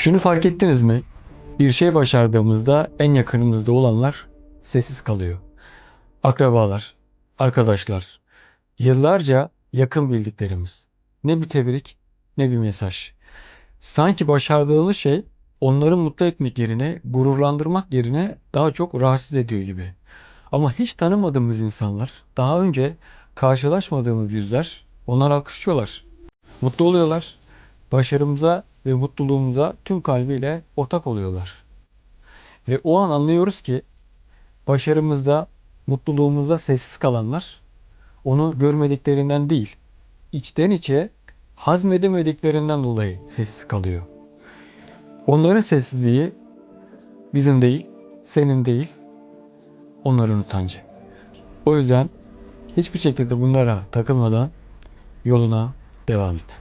Şunu fark ettiniz mi? Bir şey başardığımızda en yakınımızda olanlar sessiz kalıyor. Akrabalar, arkadaşlar, yıllarca yakın bildiklerimiz. Ne bir tebrik, ne bir mesaj. Sanki başardığımız şey onları mutlu etmek yerine, gururlandırmak yerine daha çok rahatsız ediyor gibi. Ama hiç tanımadığımız insanlar, daha önce karşılaşmadığımız yüzler, onlar alkışlıyorlar. Mutlu oluyorlar. Başarımıza ve mutluluğumuza tüm kalbiyle ortak oluyorlar. Ve o an anlıyoruz ki başarımızda, mutluluğumuzda sessiz kalanlar onu görmediklerinden değil, içten içe hazmedemediklerinden dolayı sessiz kalıyor. Onların sessizliği bizim değil, senin değil, onların utancı. O yüzden hiçbir şekilde bunlara takılmadan yoluna devam et.